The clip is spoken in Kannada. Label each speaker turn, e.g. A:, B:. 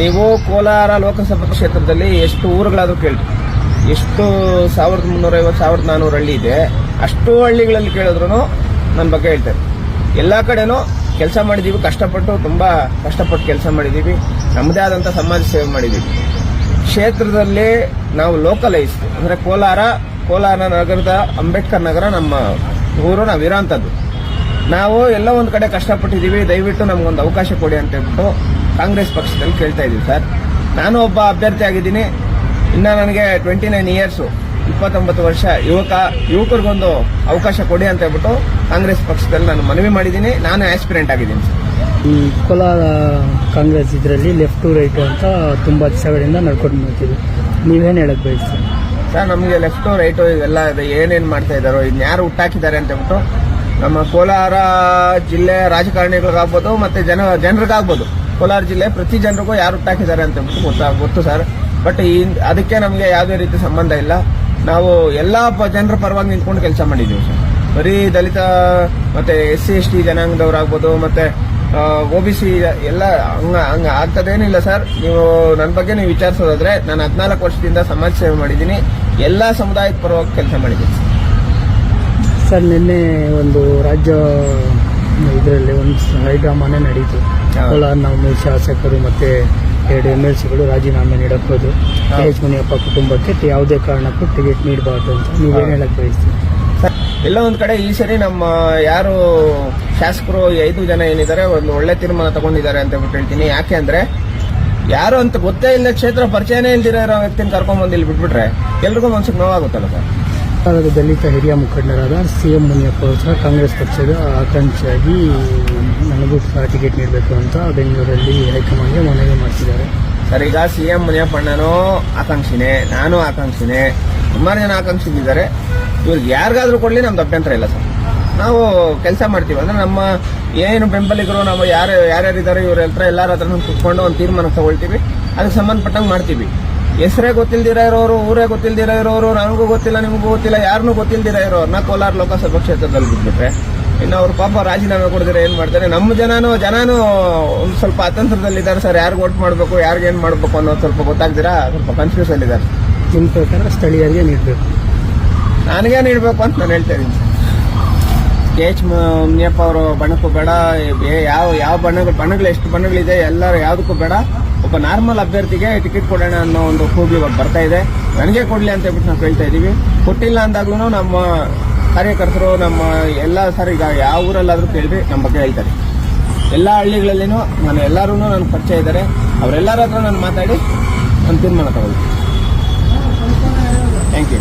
A: ನೀವು ಕೋಲಾರ ಲೋಕಸಭಾ ಕ್ಷೇತ್ರದಲ್ಲಿ ಎಷ್ಟು ಊರುಗಳಾದರೂ ಕೇಳಿ. ಎಷ್ಟು ಸಾವಿರದ ಮುನ್ನೂರೈವತ್ತು ಸಾವಿರದ ನಾನ್ನೂರು ಹಳ್ಳಿ ಇದೆ, ಅಷ್ಟು ಹಳ್ಳಿಗಳಲ್ಲಿ ಕೇಳಿದ್ರು ನನ್ನ ಬಗ್ಗೆ ಹೇಳ್ತಾರೆ. ಎಲ್ಲ ಕಡೆನೂ ಕೆಲಸ ಮಾಡಿದ್ದೀವಿ ಕಷ್ಟಪಟ್ಟು ತುಂಬ ಕಷ್ಟಪಟ್ಟು ಕೆಲಸ ಮಾಡಿದ್ದೀವಿ ನಮ್ಮದೇ ಆದಂಥ ಸಮಾಜ ಸೇವೆ ಮಾಡಿದ್ದೀವಿ ಕ್ಷೇತ್ರದಲ್ಲಿ ನಾವು ಲೋಕಲೈಸ್ ಅಂದರೆ ಕೋಲಾರ ಕೋಲಾರ ನಗರದ ಅಂಬೇಡ್ಕರ್ ನಗರ ನಮ್ಮ ಊರು, ನಾವು ಇರೋಂಥದ್ದು. ನಾವು ಎಲ್ಲ ಒಂದು ಕಡೆ ಕಷ್ಟಪಟ್ಟಿದ್ದೀವಿ ದಯವಿಟ್ಟು ನಮಗೊಂದು ಅವಕಾಶ ಕೊಡಿ ಅಂತ ಹೇಳ್ಬಿಟ್ಟು ಕಾಂಗ್ರೆಸ್ ಪಕ್ಷದಲ್ಲಿ ಕೇಳ್ತಾ ಇದ್ದೀವಿ ಸರ್. ನಾನು ಒಬ್ಬ ಅಭ್ಯರ್ಥಿ ಆಗಿದ್ದೀನಿ. ಇನ್ನು ನನಗೆ ಟ್ವೆಂಟಿ ನೈನ್ ಇಯರ್ಸು ಇಪ್ಪತ್ತೊಂಬತ್ತು ವರ್ಷ ಯುವಕ ಯುವಕರಿಗೊಂದು ಅವಕಾಶ ಕೊಡಿ ಅಂತ ಹೇಳ್ಬಿಟ್ಟು ಕಾಂಗ್ರೆಸ್ ಪಕ್ಷದಲ್ಲಿ ನಾನು ಮನವಿ ಮಾಡಿದ್ದೀನಿ. ನಾನು ಆಸ್ಪಿರೆಂಟ್ ಆಗಿದ್ದೀನಿ ಸರ್.
B: ಈ ಕೋಲಾರ ಕಾಂಗ್ರೆಸ್ ಇದರಲ್ಲಿ ಲೆಫ್ಟ್ ಟು ರೈಟ್ ಅಂತ ತುಂಬ ದಿವಸಗಳಿಂದ ನಡ್ಕೊಂಡು ಬರ್ತೀವಿ ನೀವೇನು ಹೇಳಕ್ ಬಯಸ್ತೀರಿ?
A: ಸರ್ ನಮಗೆ ಲೆಫ್ಟು ರೈಟು ಇವೆಲ್ಲ ಇದೆ. ಏನೇನು ಮಾಡ್ತಾ ಇದ್ದಾರೋ ಇದನ್ನ ಯಾರು ಹುಟ್ಟಾಕಿದ್ದಾರೆ ಅಂತ ಹೇಳ್ಬಿಟ್ಟು ನಮ್ಮ ಕೋಲಾರ ಜಿಲ್ಲೆ ರಾಜಕಾರಣಿಗಳಿಗಾಗ್ಬೋದು ಮತ್ತು ಜನ ಜನರಿಗಾಗ್ಬೋದು. ಕೋಲಾರ ಜಿಲ್ಲೆ ಪ್ರತಿ ಜನರಿಗೂ ಯಾರು ಹುಟ್ಟಾಕಿದ್ದಾರೆ ಅಂತ ಗೊತ್ತಾ ಗೊತ್ತು ಸರ್. ಬಟ್ ಈ ಅದಕ್ಕೆ ನಮಗೆ ಯಾವುದೇ ರೀತಿ ಸಂಬಂಧ ಇಲ್ಲ. ನಾವು ಎಲ್ಲ ಜನರ ಪರವಾಗಿ ನಿಂತ್ಕೊಂಡು ಕೆಲಸ ಮಾಡಿದ್ದೀವಿ ಸರ್. ಬರೀ ದಲಿತ, ಮತ್ತೆ ಎಸ್ ಸಿ ಎಸ್ ಟಿ ಜನಾಂಗದವರಾಗ್ಬೋದು, ಮತ್ತೆ ಒ ಬಿ ಸಿ ಎಲ್ಲ ಹಂಗ ಹಂಗೆ ಆಗ್ತದೇನಿಲ್ಲ ಸರ್. ನೀವು ನನ್ನ ಬಗ್ಗೆ ನೀವು ವಿಚಾರಿಸೋದಾದ್ರೆ ನಾನು ಹದಿನಾಲ್ಕು ವರ್ಷದಿಂದ ಸಮಾಜ ಸೇವೆ ಮಾಡಿದ್ದೀನಿ. ಎಲ್ಲ ಸಮುದಾಯದ ಪರವಾಗಿ ಕೆಲಸ ಮಾಡಿದ್ದೀನಿ ಸರ್.
B: ನಿನ್ನೆ ಒಂದು ರಾಜ್ಯ ಇದರಲ್ಲಿ ಒಂದು ಹೈಡ್ರಾಮಾನೇ ನಡೀತು.
A: ಹೌದು.
B: ಕೋಲಾರ ನಾವು ಶಾಸಕರು ಮತ್ತೆ ಎರಡು ಎಂ ಎಲ್ ಸಿಗಳು ರಾಜೀನಾಮೆ ಹೋದ್ರು
A: ಹೌದು.
B: ಎಚ್ ಮುನಿಯಪ್ಪ ಕುಟುಂಬಕ್ಕೆ ಯಾವುದೇ ಕಾರಣಕ್ಕೂ ಟಿಕೆಟ್ ನೀಡಬಾರ್ದು ಅಂತ ನೀವೇನು ಹೇಳಕ್ಕೆ
A: ಸರ್, ಎಲ್ಲ ಒಂದು ಕಡೆ ಈ ಸರಿ ನಮ್ಮ ಯಾರು ಶಾಸಕರು ಐದು ಜನ ಏನಿದ್ದಾರೆ ಒಂದು ಒಳ್ಳೆ ತೀರ್ಮಾನ ತಗೊಂಡಿದ್ದಾರೆ ಅಂತ ಬಿಟ್ಟು ಹೇಳ್ತೀನಿ. ಯಾಕೆ ಅಂದರೆ ಯಾರು ಅಂತ ಗೊತ್ತೇ ಇಲ್ಲ ಕ್ಷೇತ್ರ ಪರಿಚಯನೇ ಇಲ್ದಿರೋ ಇರೋ ವ್ಯಕ್ತಿನ ಕರ್ಕೊಂಡ್ ಬಂದು ಇಲ್ಲಿ ಬಿಟ್ಬಿಟ್ರೆ ಎಲ್ರಿಗೂ ಮನ್ಸಿಗೆ ನೋವಾಗುತ್ತಲ್ಲ ಸರ್?
B: ದಲಿತ ಹಿರಿಯ ಮುಖಂಡರಾದ ಸಿ ಎಂ ಮುನಿಯಪ್ಪ ಅವರು ಸಹ ಕಾಂಗ್ರೆಸ್ ಪಕ್ಷದ ಆಕಾಂಕ್ಷಿಯಾಗಿ ನನಗೂ ಸಹ ಟಿಕೆಟ್ ನೀಡಬೇಕು ಅಂತ ಬೆಂಗಳೂರಲ್ಲಿ ಹೈಕಮಾಂಡ್ಗೆ ಮನವಿ ಮಾಡ್ತಿದ್ದಾರೆ.
A: ಸರ್, ಈಗ ಸಿ ಎಂ ಮುನಿಯಪ್ಪಣ್ಣನೂ ಆಕಾಂಕ್ಷಿನೇ, ನಾನು ಆಕಾಂಕ್ಷಿನೇ, ಸುಮಾರು ಜನ ಆಕಾಂಕ್ಷಿಸಿದ್ದಾರೆ ಇವ್ರಿಗೆ ಯಾರಿಗಾದ್ರೂ ಕೊಡಲಿ ನಮ್ದು ಅಭ್ಯಂತರ ಇಲ್ಲ ಸರ್. ನಾವು ಕೆಲಸ ಮಾಡ್ತೀವಿ. ಅಂದ್ರೆ ನಮ್ಮ ಏನು ಬೆಂಬಲಿಗರು ನಮ್ಮ ಯಾರು ಯಾರ್ಯಾರಿದ್ದಾರೆ ಇವ್ರ ಹತ್ರ ಎಲ್ಲರ ಹತ್ರ ಕುತ್ಕೊಂಡು ಒಂದು ತೀರ್ಮಾನ ತಗೊಳ್ತೀವಿ. ಅದಕ್ಕೆ ಸಂಬಂಧಪಟ್ಟಂಗೆ ಮಾಡ್ತೀವಿ. ಹೆಸರೇ ಗೊತ್ತಿಲ್ದಿರ ಇರೋರು, ಊರೇ ಗೊತ್ತಿಲ್ದಿರ ಇರೋರು, ನನಗೂ ಗೊತ್ತಿಲ್ಲ, ನಿಮಗೂ ಗೊತ್ತಿಲ್ಲ ಯಾರನ್ನೂ ಗೊತ್ತಿಲ್ದಿರ ನಾ ಕೋಲಾರ ಲೋಕಸಭಾ ಕ್ಷೇತ್ರದಲ್ಲಿ ಬಿಟ್ಬಿಟ್ರೆ. ಇನ್ನು ಅವರು ಪಾಪ ರಾಜೀನಾಮೆ ಕೊಡಿದ್ರೆ ಏನು ಮಾಡ್ತಾರೆ? ನಮ್ಮ ಜನನು ಜನನು ಒಂದು ಸ್ವಲ್ಪ ಅತಂತ್ರದಲ್ಲಿದ್ದಾರೆ ಸರ್. ಯಾರು ವೋಟ್ ಮಾಡಬೇಕು ಯಾರಿಗೆ ಏನು ಮಾಡಬೇಕು ಅನ್ನೋದು ಸ್ವಲ್ಪ ಗೊತ್ತಾಗ್ದಿರಾ? ಸ್ವಲ್ಪ ಕನ್ಫ್ಯೂಸ್ ಅಲ್ಲಿದ್ದಾರೆ.
B: ನಿಮ್ಮ ಪ್ರಕಾರ ಸ್ಥಳೀಯರಿಗೆ ನೀಡಬೇಕು.
A: ನನಗೆ ನೀಡಬೇಕು ಅಂತ ನಾನು ಹೇಳ್ತಾ ಇದ್ದೀನಿ. ಕೆ ಎಚ್ ಮುನಿಯಪ್ಪ ಅವರು ಬಣ್ಣಕ್ಕೂ ಬೇಡ. ಯಾವ ಯಾವ ಬಣ್ಣಗಳು ಬಣ್ಣಗಳು ಎಷ್ಟು ಬಣ್ಣಗಳಿದೆ ಎಲ್ಲರೂ ಯಾವುದಕ್ಕೂ ಬೇಡ. ಒಬ್ಬ ನಾರ್ಮಲ್ ಅಭ್ಯರ್ಥಿಗೆ ಟಿಕೆಟ್ ಕೊಡೋಣ ಅನ್ನೋ ಒಂದು ಕೂಗು ಇವಾಗ ಬರ್ತಾ ಇದೆ. ನನಗೆ ಕೊಡಲಿ ಅಂತ ಹೇಳ್ಬಿಟ್ಟು ನಾವು ಕೇಳ್ತಾ ಇದ್ದೀವಿ ಕೊಟ್ಟಿಲ್ಲ ಅಂದಾಗ್ಲೂ ನಮ್ಮ ಕಾರ್ಯಕರ್ತರು ನಮ್ಮ ಎಲ್ಲ ಸರ್, ಈಗ ಯಾವ ಊರಲ್ಲಾದರೂ ಕೇಳ್ರಿ ನಮ್ಮ ಬಗ್ಗೆ ಹೇಳ್ತಾರೆ. ಎಲ್ಲ ಹಳ್ಳಿಗಳಲ್ಲಿನೂ ನಾನು ಎಲ್ಲರೂ ನನ್ನ ಪರಿಚಯ ಇದ್ದಾರೆ. ಅವರೆಲ್ಲರ ಹತ್ರ ನಾನು ಮಾತಾಡಿ ನಾನು ತೀರ್ಮಾನ ತಗೊಳ್ತೀನಿ. Thank you